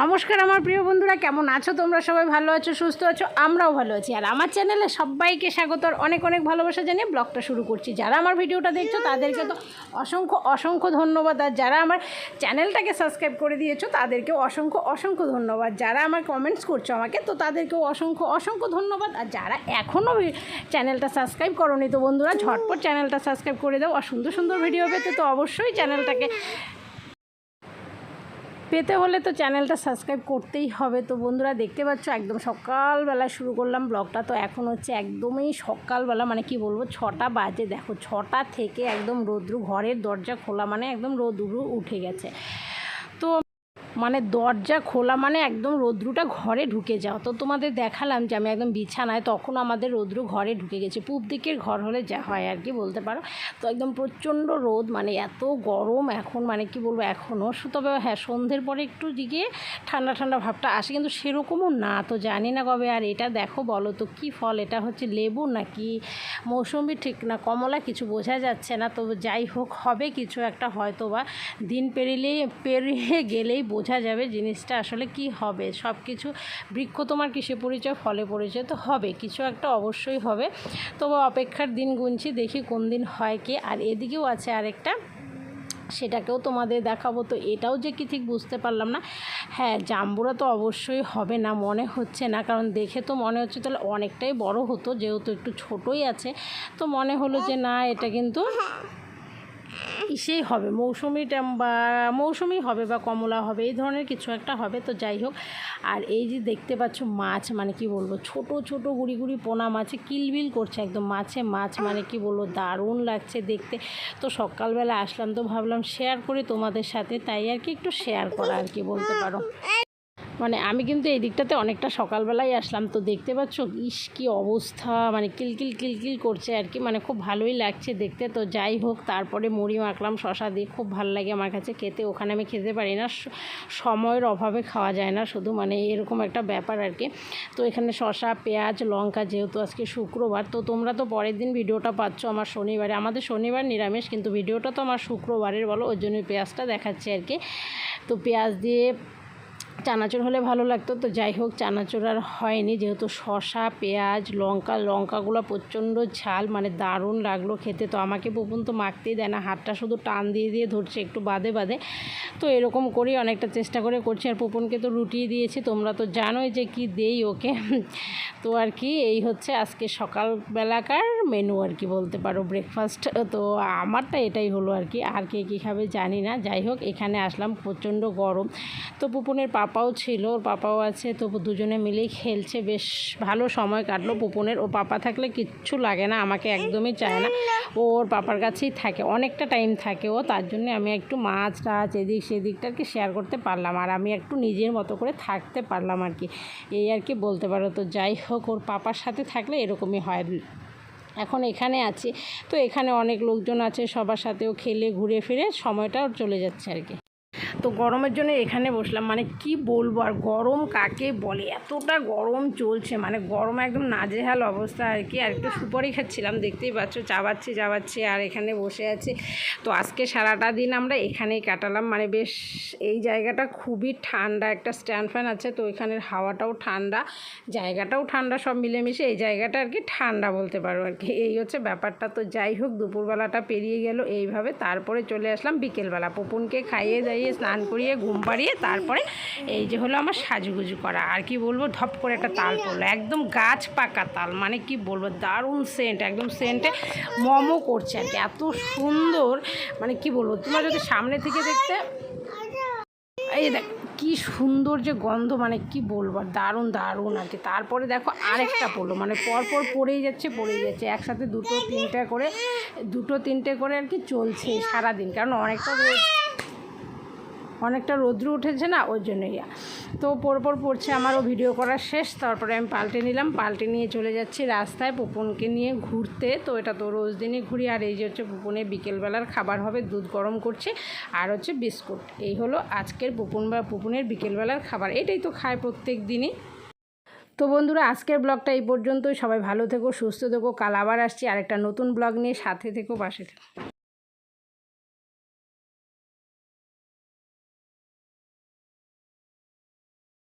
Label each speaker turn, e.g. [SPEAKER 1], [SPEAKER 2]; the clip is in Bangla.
[SPEAKER 1] নমস্কার আমার প্রিয় বন্ধুরা, কেমন আছো? তোমরা সবাই ভালো আছো, সুস্থ আছো? আমরাও ভালো আছি। আর আমার চ্যানেলে সবাইকে স্বাগত আর অনেক অনেক ভালোবাসা জানিয়ে ব্লগটা শুরু করছি। যারা আমার ভিডিওটা দেখছ, তাদেরকে তো অসংখ্য অসংখ্য ধন্যবাদ। আর যারা আমার চ্যানেলটাকে সাবস্ক্রাইব করে দিয়েছ, তাদেরকেও অসংখ্য অসংখ্য ধন্যবাদ। যারা আমার কমেন্টস করছ আমাকে, তো তাদেরকেও অসংখ্য অসংখ্য ধন্যবাদ। আর যারা এখনও চ্যানেলটা সাবস্ক্রাইব করোনি তো বন্ধুরা, ঝটপট চ্যানেলটা সাবস্ক্রাইব করে দাও। আর সুন্দর সুন্দর ভিডিও পেতে তো অবশ্যই চ্যানেলটাকে পেতে হলে তো চ্যানেলটা সাবস্ক্রাইব করতেই হবে। তো বন্ধুরা দেখতে পাচ্ছ, একদম সকালবেলা শুরু করলাম ব্লগটা। তো এখন হচ্ছে একদমই সকালবেলা মানে কি বলব, ছটা বাজে। দেখো, ছটা থেকে একদম রোদ্রু, ঘরের দরজা খোলা মানে একদম রোদ্রু উঠে গেছে। মানে দরজা খোলা মানে একদম রোদ্রুটা ঘরে ঢুকে যাও তো তোমাদের দেখালাম যে আমি একদম বিছানায় তখন আমাদের রোদ্রু ঘরে ঢুকে গেছে। পূব দিকের ঘর হলে যা হয় আর কি বলতে পারো। তো একদম প্রচণ্ড রোদ মানে এত গরম এখন মানে কি বলব, এখনও। তবে হ্যাঁ সন্ধ্যের পরে একটু দিকে ঠান্ডা ঠান্ডা ভাবটা আসে, কিন্তু সেরকমও না। তো জানি না কবে আর এটা দেখো বলো তো কী ফল? এটা হচ্ছে লেবু নাকি মৌসুমি ঠিক না, কমলা কিছু বোঝা যাচ্ছে না। তো যাই হোক, হবে কিছু একটা হয়তো বা দিন পেরিলেই পেরিয়ে গেলেই বোঝা যাবে জিনিসটা আসলে কি হবে। সব কিছু বৃক্ষ তোমার কিসে পরিচয়? ফলে পরিচয় তো হবে। কিছু একটা অবশ্যই হবে। তবে অপেক্ষার দিন গুনছি, দেখি কোন দিন হয় কি। আর এদিকেও আছে আরেকটা। সেটাকেও তোমাদের দেখাবো। তো এটাও যে কি ঠিক বুঝতে পারলাম না। হ্যাঁ জাম্বুরা তো অবশ্যই হবে না, মনে হচ্ছে না। কারণ দেখে তো মনে হচ্ছে তাহলে অনেকটাই বড় হতো, যেহেতু একটু ছোটই আছে। তো মনে হলো যে না, এটা কিন্তু ইসেই হবে, মৌসুমি বা মৌসুমি হবে বা কমলা হবে, এই ধরনের কিছু একটা হবে, তো যাই হোক। আর এই যে দেখতে পাচ্ছ মাছ মানে কি বলব, ছোট ছোট গুড়ি গুড়ি পোনা মাছে কিলবিল করছে একদম, মাছে মাছ মানে কি বলব, দারুণ লাগছে দেখতে। তো সকালবেলা আসলাম তো ভাবলাম শেয়ার করে তোমাদের সাথে, তাই আর কি একটু শেয়ার করা আর কি বলতে পারো। মানে আমি কিন্তু এই দিকটাতে অনেকটা সকালবেলায় আসলাম। তো দেখতে পাচ্ছ, ইস, কী অবস্থা। মানে কিলকিল কিলকিল করছে আর কি। মানে খুব ভালোই লাগছে দেখতে। তো যাই হোক, তারপরে মুড়ি মাখলাম, শশা দিয়ে খুব ভালো লাগে আমার কাছে খেতে। ওখানে আমি খেতে পারি না। সময়ের অভাবে খাওয়া যায় না শুধু। মানে এরকম একটা ব্যাপার আর কি। তো এখানে শশা, পেঁয়াজ, লঙ্কা যেহেতু আজকে শুক্রবার, তো তোমরা তো পরের দিন ভিডিওটা পাচ্ছ আমার শনিবারে। আমাদের শনিবার নিরামিষ, কিন্তু ভিডিওটা তো আমার শুক্রবারের বলো, ওই জন্য পেঁয়াজটা দেখাচ্ছে আর কি। তো পেঁয়াজ দিয়ে চানাচুর হলে ভালো লাগতো, তো যাই হোক চানাচুর আর হয়নি। যেহেতু শশা পেঁয়াজ, লঙ্কা, লঙ্কাগুলো প্রচণ্ড ঝাল মানে দারুণ লাগল খেতে। তো আমাকে পুপুন তো মাখতেই দেয় না, হাতটা শুধু টান দিয়ে দিয়ে ধরছে একটু বাদে বাদে। তো এরকম করেই অনেকটা চেষ্টা করে করছি, আর পুপুনকে তো রুটি দিয়েছি, তোমরা তো জানোই যে কি দেই ওকে। তো আর কি, এই হচ্ছে আজকে সকালবেলাকার মেনু আর কি বলতে পারো ব্রেকফাস্ট তো আমারটা এটাই হলো আর কি, আর কে কী খাবে জানি না। যাই হোক, এখানে আসলাম প্রচণ্ড গরম। তো পুপুনের পাপাও ছিল, ওর পাপাও আছে তো দুজনে মিলেই খেলছে। বেশ ভালো সময় কাটলো পুপুনের ও পাপা থাকলে কিচ্ছু লাগে না, আমাকে একদমই চায় না। ও ওর পাপার কাছেই থাকে, অনেকটা টাইম থাকে ও, তার জন্য আমি একটু মাছ টাছ এদিক সেদিকটা আর কি শেয়ার করতে পারলাম, আর আমি একটু নিজের মতো করে থাকতে পারলাম আর কি। এই আর কি বলতে পারো তো, যাই হোক, ওর পাপার সাথে থাকলে এরকমই হয়। এখন এখানে আছি, তো এখানে অনেক লোকজন আছে, সবার সাথেও খেলে, ঘুরে ফিরে, সময়টাও চলে যাচ্ছে আর কি। তো গরমের জন্য এখানে বসলাম। মানে কি বলব আর গরম কাকে বলে? এতটা গরম চলছে। মানে গরম একদম নাজেহাল অবস্থা আর কি। আর একটু সুপারি খাচ্ছিলাম, দেখতেই পাচ্ছ, চাবাচ্ছি চাবাচ্ছি আর এখানে বসে আছি। তো আজকে সারাটা দিন আমরা এখানেই কাটালাম। মানে বেশ এই জায়গাটা খুবই ঠান্ডা, একটা স্ট্যান্ড ফ্যান আছে, তো এখানের হাওয়াটাও ঠান্ডা, জায়গাটাও ঠান্ডা, সব মিলেমিশে এই জায়গাটা আর কি ঠান্ডা বলতে পারো আর কি। এই হচ্ছে ব্যাপারটা। তো যাই হোক, দুপুরবেলাটা পেরিয়ে গেল এইভাবে। তারপরে চলে আসলাম বিকেলবেলা। পুপুনকে খাইয়ে দাইয়ে স্নান করিয়ে, ঘুম পাড়িয়ে তারপরে এই যে হলো আমার সাজুগুজু করা। আর কি বলব ধপ করে একটা তাল পড়ল। একদম গাছ পাকা তাল মানে কি বলব, দারুণ সেন্ট একদম সেন্টে মমো করছে আর কি। এত সুন্দর মানে কি বলব, তোমরা যদি সামনে থেকে দেখতে, এই দেখ, কি সুন্দর যে গন্ধ মানে কি বলব দারুণ দারুণ আর কি। তারপরে দেখো আরেকটা পড়ল মানে পরপর পড়েই যাচ্ছে পড়েই যাচ্ছে। একসাথে দুটো, তিনটে করে, দুটো, তিনটে করে আর কি চলছে সারাদিন। কারণ অনেকটা অনেকটা রৌদ্র উঠেছে না, ওই জন্যই। তো পরপর পড়ছে আমারও ভিডিও করা শেষ, তারপরে আমি পাল্টে নিলাম, পাল্টে নিয়ে চলে যাচ্ছি রাস্তায় পুপনকে নিয়ে ঘুরতে। তো এটা তো রোজ দিনই ঘুরি, আর এই যে হচ্ছে পুপনের বিকেলবেলার খাবার হবে, দুধ গরম করছে, আর হচ্ছে বিস্কুট। এই হলো আজকের পুপন বা পুপনের বিকেলবেলার খাবার, এটাই তো খায় প্রত্যেক দিনই। তো বন্ধুরা, আজকের ব্লগটা এই পর্যন্তই, সবাই ভালো থেকো, সুস্থ থেকো, কাল আবার আসছি, আরেকটা নতুন ব্লগ নিয়ে সাথে থেকো, পাশে থেকো।